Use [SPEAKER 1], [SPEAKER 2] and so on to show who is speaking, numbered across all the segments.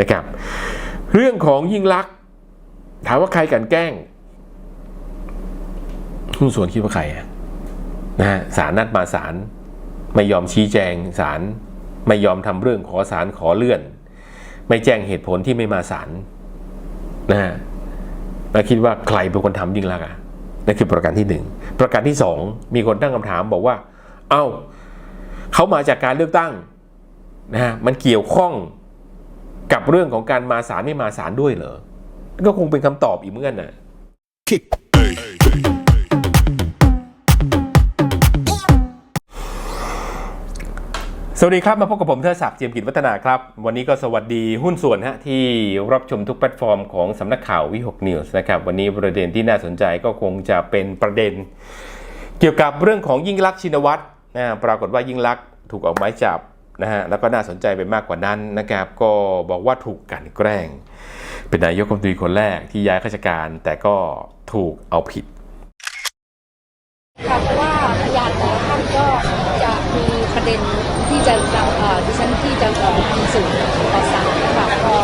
[SPEAKER 1] นะครับ เรื่องของยิ่งลักษณ์ถามว่าใครกันแกล้งหุ้นส่วนคิดว่าใครอะนะฮะศาลนัดมาศาลไม่ยอมชี้แจงศาลไม่ยอมทำเรื่องขอศาลขอเลื่อน ไม่แจ้งเหตุผลที่ไม่มาศาลนะฮะแล้วคิดว่าใครเป็นคนทำยิ่งลักษณ์อะนั่นคือประการที่หนึ่งประการที่สองมีคนตั้งคำถามบอกว่า เอ้าเขามาจากการเลือกตั้งนะฮะมันเกี่ยวข้อง กับเรื่องของการมาศาลไม่มาศาลด้วยเหรอ ก็คงเป็นคำตอบอีกเหมือนกันนะสวัสดีครับ มาพบกับผมเทอศักดิ์เจียมกิจวัฒนาครับ วันนี้ก็สวัสดีหุ้นส่วนฮะที่รับชมทุกแพลตฟอร์มของสำนักข่าววิหกนิวส์นะครับ วันนี้ประเด็นที่น่าสนใจก็คงจะเป็นประเด็น เกี่ยวกับเรื่องของยิ่งลักษณ์ชินวัตรนะปรากฏว่ายิ่งลักษณ์ถูกออกหมายจับ นะฮะแล้วก็น่าสนใจไปมากกว่านั้นนะครับก็บอกว่าถูกกันแกล้ง เป็นนายกรัฐมนตรีคนแรกที่ย้ายข้าราชการแต่ก็ถูกเอาผิด
[SPEAKER 2] ค่ะเพราะว่าพยานแต่ละท่านก็จะมีประเด็นที่จะนำเอ่อดิฉันที่จะขอทำสื่อต่อศาลนะคะก็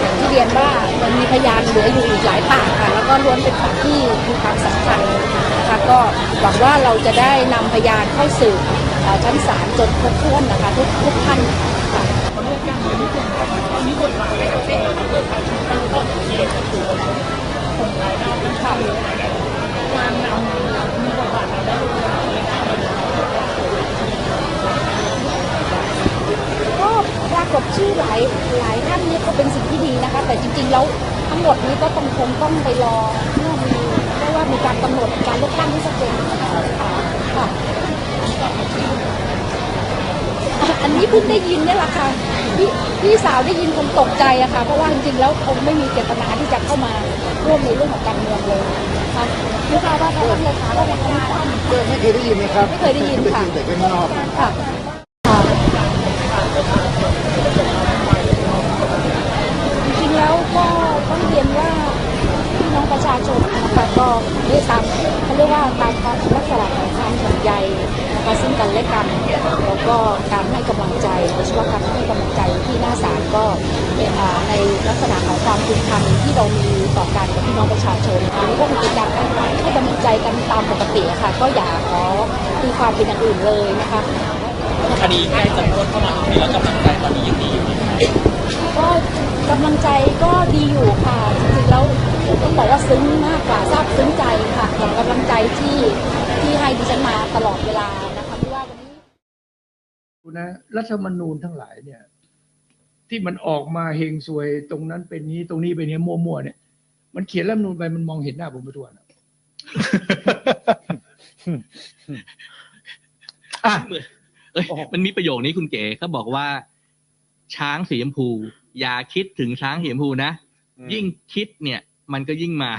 [SPEAKER 2] อย่างที่เรียนว่ามันมีพยานเหลืออยู่อีกหลายปากค่ะแล้วก็ล้วนเป็นปากที่มีความสำคัญนะคะก็หวังว่าเราจะได้นำพยานเข้าสู่เอ่อ ชั้นศาลจนครบถ้วนนะคะทุกทุกท่านค่ะก็ปรากฏชื่อหลายหลายท่านนี่ก็เป็นสิ่งที่ดีนะคะ แต่จริงๆแล้วทั้งหมดนี้ก็ต้องคงต้องไปรอเมื่อมีเพราะว่ามีการกำหนดการเลือกตั้งที่ชัดเจนนะคะค่ะอันนี้เพิ่ง ได้ยินเนี่ยแหละค่ะพี่พี่สาวได้ยินคงตกใจอะค่ะ เพราะว่าจริงๆแล้วคงไม่มีเจตนาที่จะเข้ามาร่วมในเรื่องของการเมืองเลยนะคะไม่ทราบว่าท่านเลขาว่าจะทำตาม
[SPEAKER 3] ก็ไม่เคยได้ยินนะครับ
[SPEAKER 2] ไม่เคยได้ยินค่ะ
[SPEAKER 3] ได้ยินแต่ข้างนอก
[SPEAKER 2] ค่ะจริงๆแล้วก็ต้องเรียนว่าพี่น้องประชาชนนะคะก็ได้ตามเขาเรียกว่าตามความลักษณะของความห่วงใยนะคะ ซึ่งกันและกันแล้วก็การให้กำลังใจโดยเฉพาะการให้กำลังใจที่หน้าศาลก็เป็นอ่าในลักษณะของความผูกพันที่เรามีต่อกันกับพี่น้องประชาชนอันนี้ก็เป็นการให้กำลังใจกันตามปกติอะค่ะ ก็อย่าขอตีความเป็นอย่างอื่นเลยนะคะ
[SPEAKER 4] คดีใกล้จะพ้นเข้ามาตรงนี้แล้วกำลังใจตอนนี้ยังดีอยู่ไหมครับ
[SPEAKER 2] ก็กำลังใจก็ดีอยู่ค่ะจริงๆแล้วต้องบอกว่าซึ้งมากกว่าซาบซึ้งใจค่ะกับกำลังใจที่ที่ให้ดิฉันมาตลอดเวลานะคะไม่ว่าวันนี้
[SPEAKER 5] นะรัฐธรรมนูญทั้งหลายเนี่ย ที่มันออกมาเฮงซวยตรงนั้นเป็นนี้ตรงนี้เป็นนี้มั่วๆเนี่ย มันเขียนรัฐธรรมนูญไปมันมองเห็นหน้าผมไปทั่วนะ
[SPEAKER 3] อะ
[SPEAKER 4] เอ้ยมันมีประโยคนี้คุณเก๋เขาบอกว่า ช้างสีชมพู อย่าคิดถึงช้างสีชมพูนะยิ่งคิดเนี่ย มันก็ยิ่งมา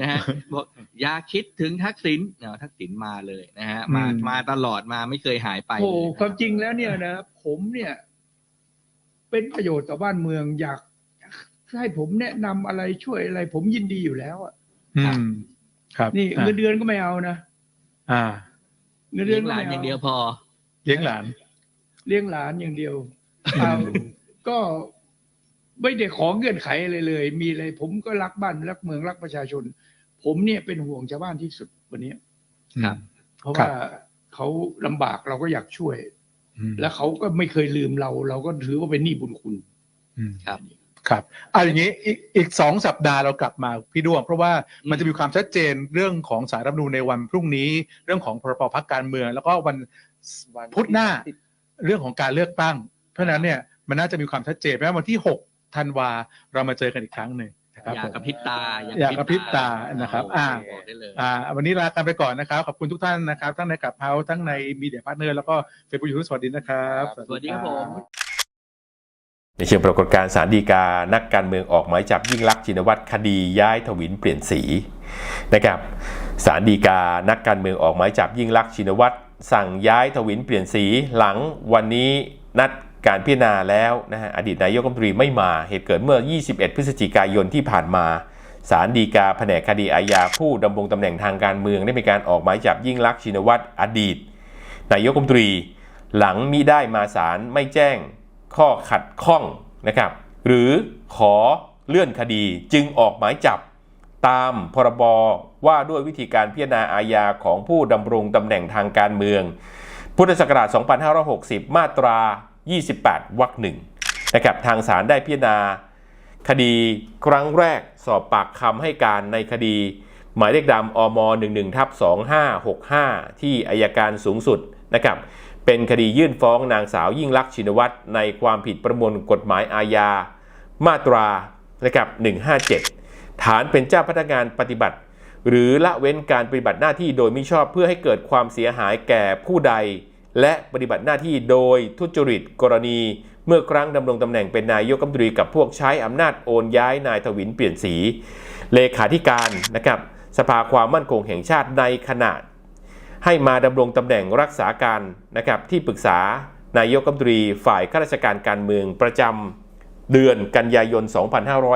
[SPEAKER 4] นะฮะบอกอย่าคิดถึงทักษิณเนาะทักษิณมาเลยนะฮะมา
[SPEAKER 5] อืม
[SPEAKER 4] มาตลอดมาไม่เคยหายไป
[SPEAKER 5] โอ้
[SPEAKER 4] เลย
[SPEAKER 5] ความจริงแล้วเนี่ยนะผมเนี่ย เป็นประโยชน์ต่อบ้านเมืองอยากให้ผมแนะนำอะไรช่วยอะไร ผมยินดีอยู่แล้วอะ
[SPEAKER 3] อืมครับ
[SPEAKER 5] นี่
[SPEAKER 3] อะ
[SPEAKER 5] เงินเดือนก็ไม่เอานะ
[SPEAKER 3] อ่า
[SPEAKER 5] เงินเดื
[SPEAKER 4] เลี้
[SPEAKER 5] อยน
[SPEAKER 4] ง
[SPEAKER 5] ก็
[SPEAKER 4] หลาน
[SPEAKER 5] ไม่
[SPEAKER 4] อย่างเดียว
[SPEAKER 5] เอา
[SPEAKER 4] พอ
[SPEAKER 3] เลี้ยงหลาน
[SPEAKER 5] เลี้ยงหลานอย่างเดียวเอาก็ ไม่ได้ขอเงื่อนไขอะไรเลย มีอะไรผมก็รักบ้านรักเมืองรักประชาชน ผมเนี่ยเป็นห่วงชาวบ้านที่สุดวันนี้
[SPEAKER 4] ครับ
[SPEAKER 5] เพราะ
[SPEAKER 3] ครับ
[SPEAKER 5] ว่าเขาลำบากเราก็อยากช่วย
[SPEAKER 3] อืม
[SPEAKER 5] แล้วเขาก็ไม่เคยลืมเรา เราก็ถือว่าเป็นหนี้บุญคุณ
[SPEAKER 3] อืม
[SPEAKER 4] ครับ
[SPEAKER 3] ครับอะอย่างนี้อีกอีกสองสัปดาห์เรากลับมาพี่ด้วง เพราะว่ามันจะมีความชัดเจนเรื่องของสารรัฐธรรมนูญในวันพรุ่งนี้ เรื่องของพรบพักการเมือง แล้วก็วันพุธหน้าเรื่องของการเลือกตั้ง เพราะฉะนั้นเนี่ยมันน่าจะมีความชัดเจนแม้วันที่6 ธันวาเรามาเจอกันอีกครั้งหนึ่งนะครับ
[SPEAKER 4] อย่า
[SPEAKER 3] ผม
[SPEAKER 4] กระพริบตา
[SPEAKER 3] อย่ากระพริบตานะครับอ่า
[SPEAKER 4] บอกได้เลย
[SPEAKER 3] อ่าวันนี้ลากันไปก่อนนะครับ ขอบคุณทุกท่านนะครับ ทั้งในกับเฮาทั้งในมีเดียพาร์ทเนอร์แล้วก็เฟซบุ๊กยูทูบสวัสดีนะครับ
[SPEAKER 4] สวัสดีครับผม
[SPEAKER 1] ในเชิงปรากฏการณ์สารดีกา นักการเมืองออกหมายจับยิ่งลักษณ์ชินวัตรคดีย้ายถวินเปลี่ยนสีนะครับสารดีกา นักการเมืองออกหมายจับยิ่งลักษณ์ชินวัตรสั่งย้ายถวินเปลี่ยนสีหลังวันนี้นัด การพิจารณาแล้วนะฮะอดีตนายกรัฐมนตรีไม่มาเหตุเกิดเมื่อ 21 พฤศจิกายนที่ผ่านมาสารดีกาแผนกคดีอาญาผู้ดำรงตำแหน่งทางการเมืองได้มีการออกหมายจับยิ่งลักษณ์ชินวัตรอดีต นายกรัฐมนตรี หลังมิได้มาศาลไม่แจ้งข้อขัดข้องนะครับ หรือขอเลื่อนคดีจึงออกหมายจับตามพรบว่าด้วยวิธีการพิจารณาอาญาของผู้ดำรงตำแหน่งทางการเมือง พุทธศักราช 2560 มาตรา 28วรรคหนึ่งนะครับทางศาลได้พิจารณา คดีครั้งแรกสอบปากคำให้การในคดี หมายเลขดำอม11ทับ2565 ที่อายการสูงสุดนะครับเป็นคดียื่นฟ้องนางสาวยิ่งลักษณ์ชินวัตรในความผิดประมวลกฎหมายอาญา มาตรานะครับ157 ฐานเป็นเจ้าพนักงานปฏิบัติ หรือละเว้นการปฏิบัติหน้าที่โดยมิชอบเพื่อให้เกิดความเสียหายแก่ผู้ใด และปฏิบัติหน้าที่โดยทุจริตกรณี เมื่อครั้งดำรงตำแหน่งเป็นนายกรัฐมนตรีกับพวกใช้อำนาจโอนย้ายนายทวินเปลี่ยนสี เลขาธิการนะครับสภาความมั่นคงแห่งชาติในขณะให้มาดำรงตำแหน่งรักษาการนะครับที่ปรึกษานายกรัฐมนตรีฝ่ายข้าราชการการเมืองประจำเดือนกันยายน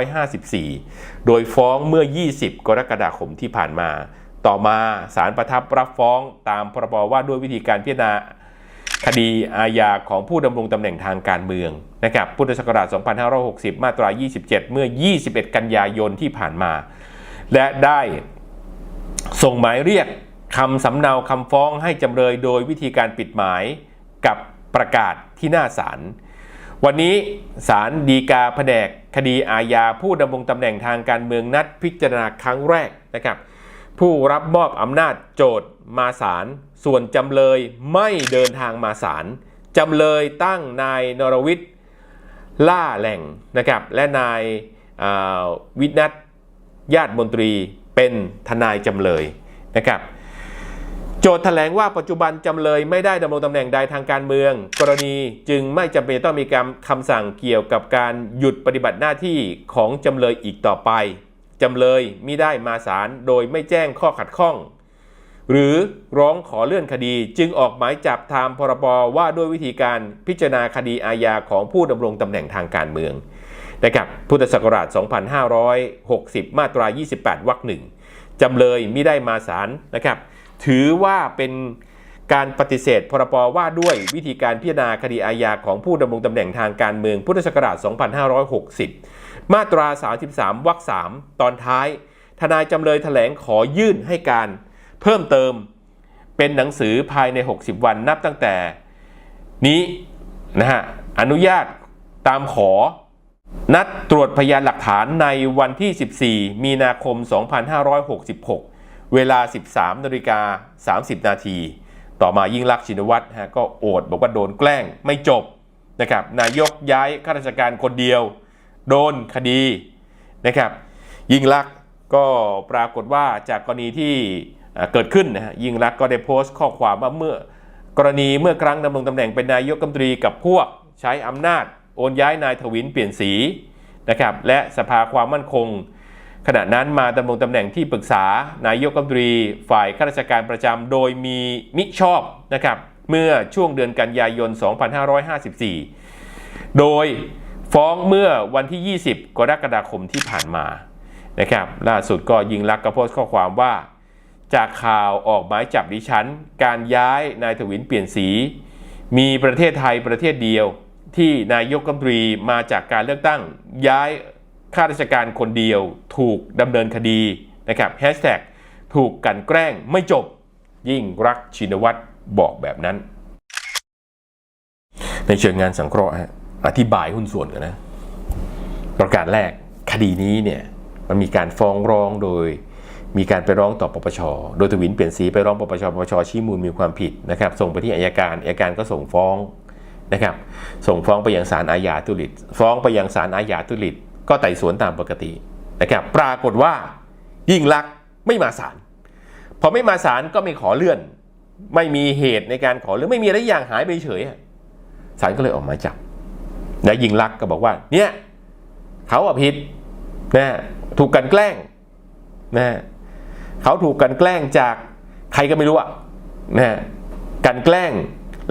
[SPEAKER 1] 2554 โดยฟ้องเมื่อ 20 กรกฎาคมที่ผ่านมา ต่อมาศาลประทับรับฟ้องตามพรบว่าด้วยวิธีการพิจารณา คดีอาญาของผู้ดำรงตำแหน่งทางการเมืองนะครับพุทธศักราช 2560 มาตรา 27 เมื่อ 21 กันยายนที่ผ่านมา และได้ส่งหมายเรียกคำสำเนาคำฟ้องให้จำเลยโดยวิธีการปิดหมายกับประกาศที่หน้าศาลวันนี้ศาลฎีกาแผนกคดีอาญาผู้ดำรงตำแหน่งทางการเมืองนัดพิจารณาครั้งแรกนะครับ ผู้รับมอบอำนาจโจทย์ มาศาลส่วนจำเลยไม่เดินทางมาศาลจำเลยตั้งนายนรวิทย์ล่าแหล่งนะครับและนายาวินัทญาติมนตรีเป็นทนายจำเลยนะครับโจทย์แถลงว่าปัจจุบันจำเลยไม่ได้ดำรงตำแหน่งใดทางการเมือง กรณีจึงไม่จำเป็นต้องมีการคำสั่งเกี่ยวกับการหยุดปฏิบัติหน้าที่ของจำเลยอีกต่อไปจำเลยมิได้มาศาลโดยไม่แจ้งข้อขัดข้อง หรือร้องขอเลื่อนคดีจึงออกหมายจับตามพรบว่าด้วยวิธีการพิจารณาคดีอาญาของผู้ดำรงตำแหน่งทางการเมืองนะครับพุทธศักราช 2560 มาตรา 28 วรรคหนึ่งจำเลยมิได้มาศาลนะครับ ถือว่าเป็นการปฏิเสธพรบว่าด้วยวิธีการพิจารณาคดีอาญาของผู้ดำรงตำแหน่งทางการเมือง พุทธศักราช 2560 มาตรา 33 วรรค 3 ตอนท้าย ทนายจำเลยแถลงขอยื่นให้การ เพิ่มเติมเป็นหนังสือภายใน 60 วันนับตั้งแต่นี้นะฮะอนุญาตตามขอ นัดตรวจพยานหลักฐานในวันที่ 14 มีนาคม 2566 เวลา 13นาฬิกา30 นาที ต่อมายิ่งลักษณ์ชินวัตรฮะก็โอดบอกว่าโดนแกล้งไม่จบนะครับนายกย้ายข้าราชการคนเดียว โดนคดีนะครับยิ่งลักษณ์ก็ปรากฏว่าจากกรณีที่ เกิดขึ้นนะฮะยิ่งลักก็ได้โพสต์ข้อความว่าเมื่อกรณีเมื่อครั้งดำรงตำแหน่งเป็นนายกรัฐมนตรีกับพวกใช้อำนาจ โอนย้ายนายทวินเปลี่ยนสีนะครับและสภาความมั่นคง ขณะนั้นมาดำรงตำแหน่งที่ปรึกษานายกรัฐมนตรีฝ่ายข้าราชการประจำโดยมีมิชอบนะครับเมื่อช่วงเดือนกันยายน 2554 โดยฟ้องเมื่อวันที่ 20 กรกฎาคมที่ผ่านมานะครับล่าสุดก็ยิงลักษณ์ก็โพสต์ข้อความว่า จากข่าวออกหมายจับดิฉัน การย้ายนายทวินเปลี่ยนสี มีประเทศไทยประเทศเดียว ที่นายกรัฐมนตรีมาจากการเลือกตั้ง ย้ายข้าราชการคนเดียว ถูกดำเนินคดีนะครับแฮชแท็กถูกกลันแกล้งไม่จบ ยิ่งรักชินวัตรบอกแบบนั้น ในเชิงงานสังเคราะห์อธิบายหุ้นส่วนกันนะ ประการแรกคดีนี้เนี่ยมันมีการฟ้องร้องโดย มีการไปร้องต่อปปช โดยทวินเปลี่ยนสีไปร้องปปช ปปชชี้มูลมีความผิดนะครับ ส่งไปที่อายการ อายการก็ส่งฟ้องนะครับ ส่งฟ้องไปยังศาลอาญาทุจริต ฟ้องไปยังศาลอาญาทุจริต ก็ไต่สวนตามปกตินะครับ ปรากฏว่ายิ่งลักษณ์ไม่มาศาล พอไม่มาศาลก็ไม่ขอเลื่อน ไม่มีเหตุในการขอเลื่อนไม่มีอะไรอย่างหายไปเฉยศาลก็เลยออกมาจับ และยิ่งลักษณ์ก็บอกว่า เนี่ยเขาอะผิดนะถูกกันแกล้งนะ เขาถูกกันแกล้งจากใครก็ไม่รู้อะนะกันแกล้ง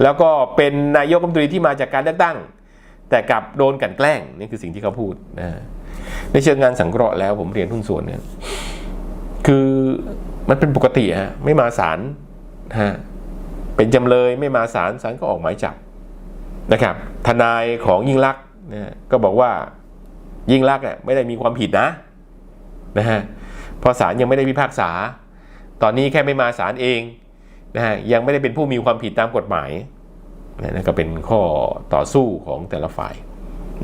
[SPEAKER 1] แล้วก็เป็นนายกรัฐมนตรีที่มาจากการเลือกตั้ง แต่กลับโดนกันแกล้งนี่คือสิ่งที่เขาพูดนะในเชิงงานสังเคราะห์แล้วผมเรียนหุ้นส่วนเนี่ยคือมันเป็นปกติฮะไม่มาศาลฮะเป็นจำเลยไม่มาศาลศาลก็ออกหมายจับนะครับ ทนายของยิ่งลักษณ์นะก็บอกว่ายิ่งลักษณ์อะไม่ได้มีความผิดนะนะฮะ เพราะศาลยังไม่ได้พิพากษา ตอนนี้แค่ไม่มาศาลเองนะฮะยังไม่ได้เป็นผู้มีความผิดตามกฎหมายนะนั่นก็เป็นข้อต่อสู้ของแต่ละฝ่าย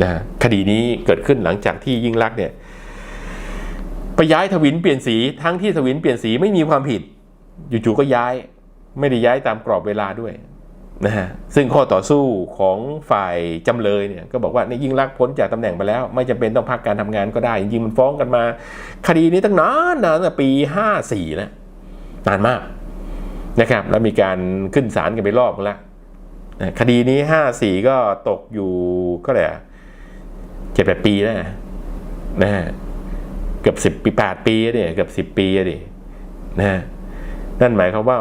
[SPEAKER 1] นะฮะคดีนี้เกิดขึ้นหลังจากที่ยิ่งลักษณ์เนี่ยไปย้ายทวินเปลี่ยนสีทั้งที่ทวินเปลี่ยนสีไม่มีความผิด อยู่ๆก็ย้ายไม่ได้ย้ายตามกรอบเวลาด้วย นะฮะซึ่งข้อต่อสู้ของฝ่ายจำเลยเนี่ยก็บอกว่านี่ยิ่งรักพ้นจากตำแหน่งไปแล้ว ไม่จำเป็นต้องพักการทำงานก็ได้ จริงๆมันฟ้องกันมา คดีนี้ตั้งนานนานตั้งแต่ปี54แล้วนานมากนะครับ แล้วมีการขึ้นศาลกันไปรอบแล้วคดีนี้54ก็ตกอยู่ก็เลยเจ็ดแปดปีแล้วนะฮะเกือบสิบปีแปดปีเนี่ยเกือบสิบปีอะดินะฮะนั่นหมายความว่า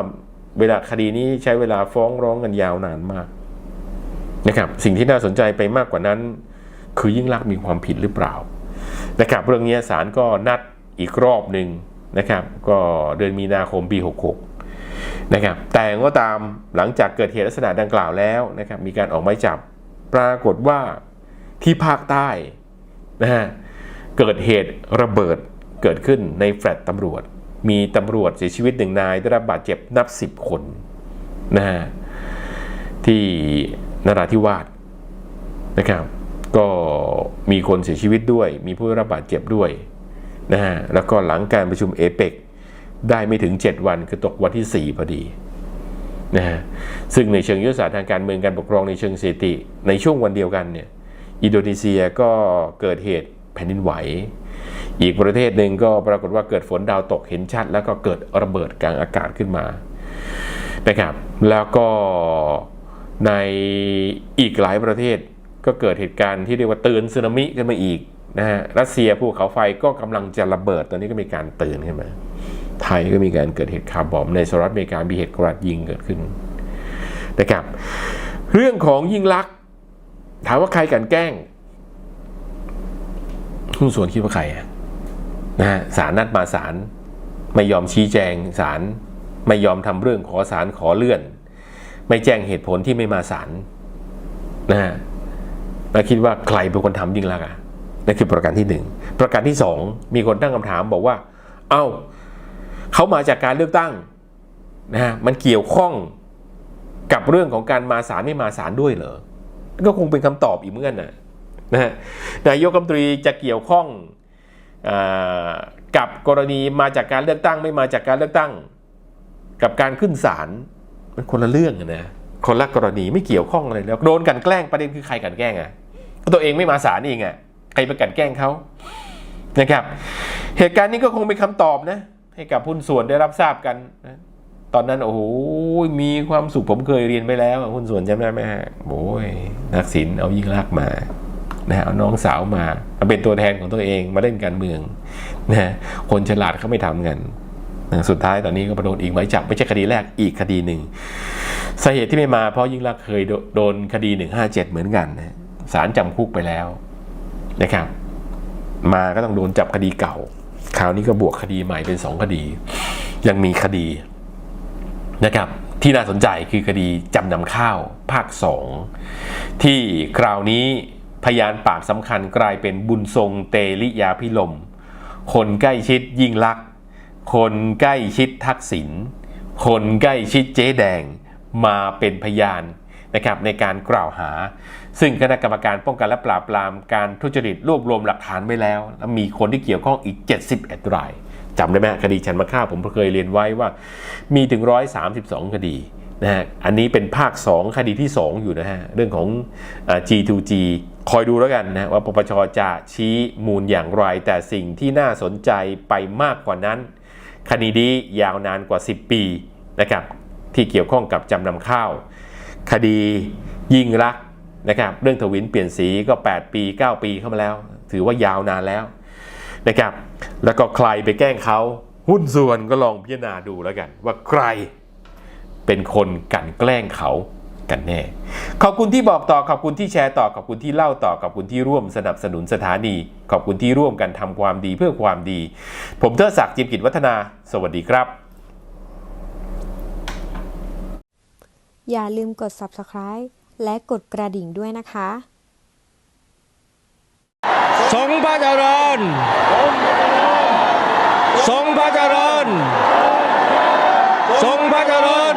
[SPEAKER 1] เวลาคดีนี้ใช้เวลาฟ้องร้องกันยาวนานมากนะครับ สิ่งที่น่าสนใจไปมากกว่านั้น คือยิ่งลักษณ์มีความผิดหรือเปล่านะครับ เรื่องนี้ศาลก็นัดอีกรอบหนึ่งนะครับ ก็เดือนมีนาคมปี 66 นะครับ แต่ก็ตามหลังจากเกิดเหตุลักษณะดังกล่าวแล้วนะครับ มีการออกหมายจับ ปรากฏว่าที่ภาคใต้นะฮะเกิดเหตุระเบิดเกิดขึ้นในแฟลตตำรวจ มีตำรวจเสียชีวิตหนึ่งนาย ได้รับบาดเจ็บนับสิบคนนะฮะที่นราธิวาสนะครับ ก็มีคนเสียชีวิตด้วย มีผู้ได้รับบาดเจ็บด้วยนะฮะแล้วก็หลังการประชุมเอเปกได้ไม่ถึง 7 วันคือตกวันที่ 4 พอดีนะฮะซึ่งในเชิงยุทธศาสตร์ทางการเมืองการปกครองในเชิงเสถิติในช่วงวันเดียวกันเนี่ยอินโดนีเซียก็เกิดเหตุแผ่นดินไหว อีกประเทศหนึ่งก็ปรากฏว่าเกิดฝนดาวตกเห็นชัด แล้วก็เกิดระเบิดกลางอากาศขึ้นมานะครับ แล้วก็ในอีกหลายประเทศก็เกิดเหตุการณ์ที่เรียกว่าเตือนสึนามิขึ้นมาอีกนะฮะรัสเซียภูเขาไฟก็กำลังจะระเบิดตอนนี้ก็มีการเตือนขึ้นมา ไทยก็มีการเกิดเหตุคาร์บอมในสหรัฐอเมริกามีเหตุกราดยิงเกิดขึ้นนะครับ เรื่องของยิ่งลักษณ์ถามว่าใครกันแกล้งหุ้นส่วนคิดว่าใครอะ นะฮะศาลนัดมาศาลไม่ยอมชี้แจงศาลไม่ยอมทำเรื่องขอศาลขอเลื่อน ไม่แจ้งเหตุผลที่ไม่มาศาลนะฮะแล้วคิดว่าใครเป็นคนทำยิ่งลักษณ์อะนั่นคือประการที่หนึ่งประการที่สองมีคนตั้งคำถามบอกว่า เอ้าเขามาจากการเลือกตั้งนะฮะมันเกี่ยวข้องกับเรื่องของการมาศาลไม่มาศาลด้วยเหรอก็คงเป็นคำตอบอีกเหมือนกันนะนะฮะนายกรัฐมนตรีจะเกี่ยวข้อง กับกรณีมาจากการเลือกตั้งไม่มาจากการเลือกตั้ง กับการขึ้นศาลมันคนละเรื่องนะคนละกรณีไม่เกี่ยวข้องอะไรแล้วโดนกันแกล้งประเด็นคือใครกันแกล้งอะตัวเองไม่มาศาลเองอะใครไปกันแกล้งเขานะครับ เหตุการณ์นี้ก็คงเป็นคำตอบนะ ให้กับหุ้นส่วนได้รับทราบกันนะตอนนั้นโอ้โหมีความสุขผมเคยเรียนไปแล้วหุ้นส่วนจำได้ไหมฮะโอ้ยนักสินเอายิ่งลากมา นะเอาน้องสาวมามาเป็นตัวแทนของตัวเองมาเล่นการเมืองนะคนฉลาดเขาไม่ทำกันนะสุดท้ายตอนนี้ก็มาโดนอีกหมายจับไม่ใช่คดีแรกอีกคดีหนึ่งสาเหตุที่ไม่มาเพราะยิ่งรักษณ์เคยโดโดนคดี 157 เหมือนกันนะศาลจำคุกไปแล้วนะครับ มาก็ต้องโดนจับคดีเก่า คราวนี้ก็บวกคดีใหม่เป็น 2 คดี ยังมีคดีนะครับที่น่าสนใจคือคดีจำนำข้าวภาค 2 ที่คราวนี้ พยานปากสำคัญกลายเป็นบุญทรงเตลิยาพิลม คนใกล้ชิดยิ่งลักษณ์คนใกล้ชิดทักษิณคนใกล้ชิดเจ๊แดงมาเป็นพยานนะครับในการกล่าวหา ซึ่งคณะกรรมการป้องกันและปราบปรามการทุจริตรวบรวมหลักฐานไว้แล้วและมีคนที่เกี่ยวข้องอีก 71 รายจำได้ไหมคดีฉันมาฆ่าผมเคยเรียนไว้ว่า มีถึง 132 คดีนะฮะอันนี้เป็นภาค 2 คดีที่ 2 อยู่นะฮะ เรื่องของ G2G คอยดูแล้วกันนะว่าปปชจะชี้มูลอย่างไร แต่สิ่งที่น่าสนใจไปมากกว่านั้น คดีนี้ยาวนานกว่า 10 ปีนะครับที่เกี่ยวข้องกับจำนำข้าว คดียิ่งรักนะครับเรื่องทวินเปลี่ยนสีก็ 8 ปี 9 ปีเข้ามาแล้ว ถือว่ายาวนานแล้วนะครับแล้วก็ใครไปแกล้งเขาหุ้นส่วนก็ลองพิจารณาดูแล้วกัน ว่าใครเป็นคนกันแกล้งเขา กันแน่ ขอบคุณที่บอกต่อขอบคุณที่แชร์ต่อขอบคุณที่เล่าต่อขอบคุณที่ร่วมสนับสนุนสถานี ขอบคุณที่ร่วมกันทำความดีเพื่อความดี ผมเทิดศักดิ์จิมกิจวัฒนา สวัสดีครับ
[SPEAKER 6] อย่าลืมกด subscribe และกดกระดิ่งด้วยนะคะทรงพระเจริญทรงพระเจริญทรงพระเจริญ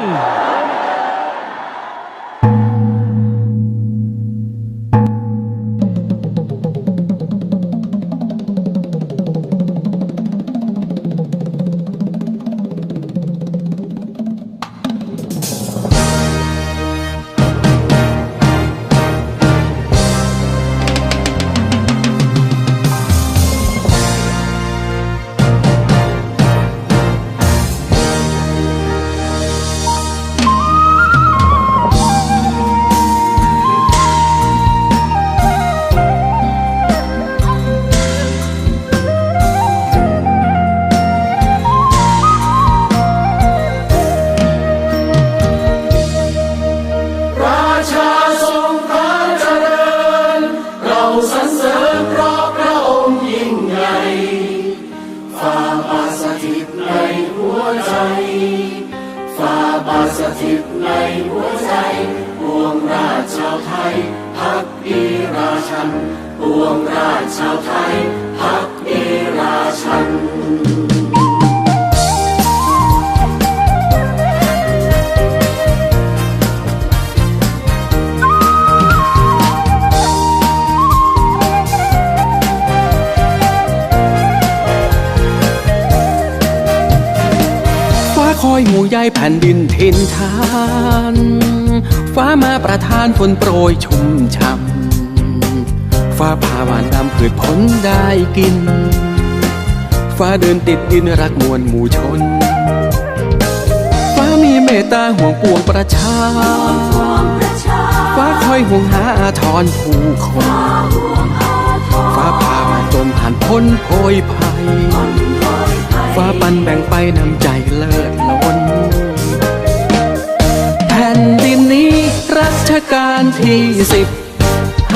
[SPEAKER 6] ั
[SPEAKER 7] นปวงรา
[SPEAKER 6] ชชาวไทยพักดีราชัน
[SPEAKER 7] คอยหมู่ใยแผ่นดินเทนทาน ฟ้ามาประทานฝนโปรยชุ่มฉ่ำ ฟ้าผ่าหวานดำพืชผลได้กิน ฟ้าเดินติดดินรักมวลหมู่ชน ฟ้ามีเมตตาห่วงปวงประชา ฟ้าคอยห่วงหาอาทรผู้คน ฟ้าผ่ามาจนผ่านพ้นโพยภัย ฟ้าปันแบ่งไปนำใจเลิศล้นแผ่นดินนี้รัชกาลที่สิบ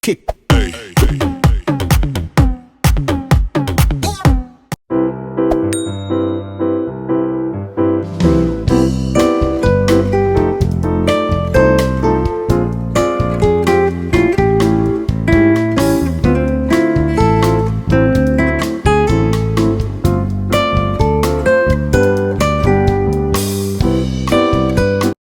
[SPEAKER 8] 킥.